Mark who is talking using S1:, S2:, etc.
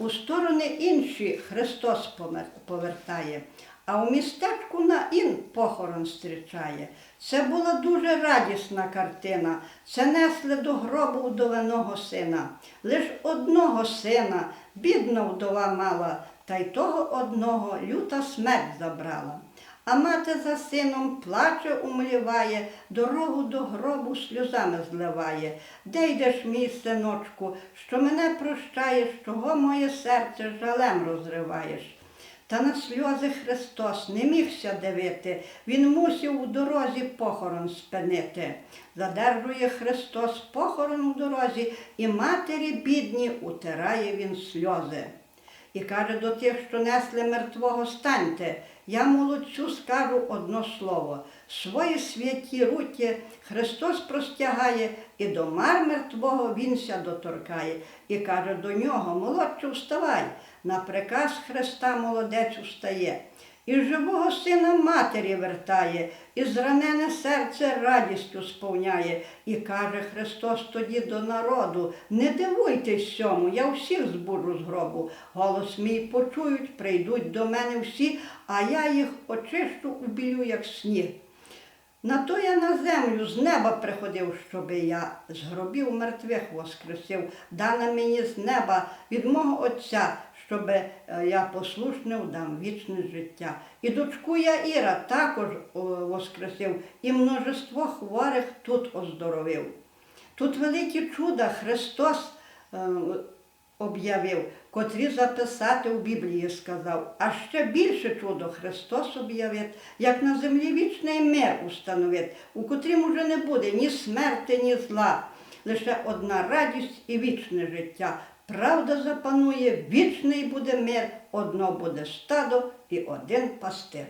S1: У сторони інші Христос повертає, а у містечку на ін похорон зустрічає. Це була дуже радісна картина. Це несли до гробу вдовиного сина. Лиш одного сина, бідна вдова мала, та й того одного люта смерть забрала. А мати за сином плаче, умліває, дорогу до гробу сльозами зливає. Де йдеш, мій синочку, що мене прощаєш, чого моє серце жалем розриваєш? Та на сльози Христос не мігся дивити, Він мусив у дорозі похорон спинити. Задержує Христос похорон у дорозі, і матері бідні утирає він сльози. І каже до тих, що несли мертвого, станьте. Я молодцю скажу одно слово. Свої святі руки Христос простягає, і до мар мертвого Вінся доторкає. І каже до нього, молодче, вставай. На приказ Христа молодець устає. І живого сина матері вертає, і зранене серце радістю сповняє. І каже Христос тоді до народу: не дивуйтесь сьому, я всіх збуру з гробу. Голос мій почують, прийдуть до мене всі, а я їх очищу, убілю, як сніг. На то я на землю з неба приходив, щоби я з гробів мертвих воскресив, дана мені з неба від мого Отця, щоби е, я послушне дам вічне життя. І дочку я Іра також воскресив, і множество хворих тут оздоровив. Тут великі чуда Христос е, об'явив, котрі записати у Біблії сказав. А ще більше чудо Христос об'явить, як на землі вічний мир установить, у котрім уже не буде ні смерти, ні зла. Лише одна радість і вічне життя. Правда запанує, вічний буде мир, одно буде стадо і один пастир.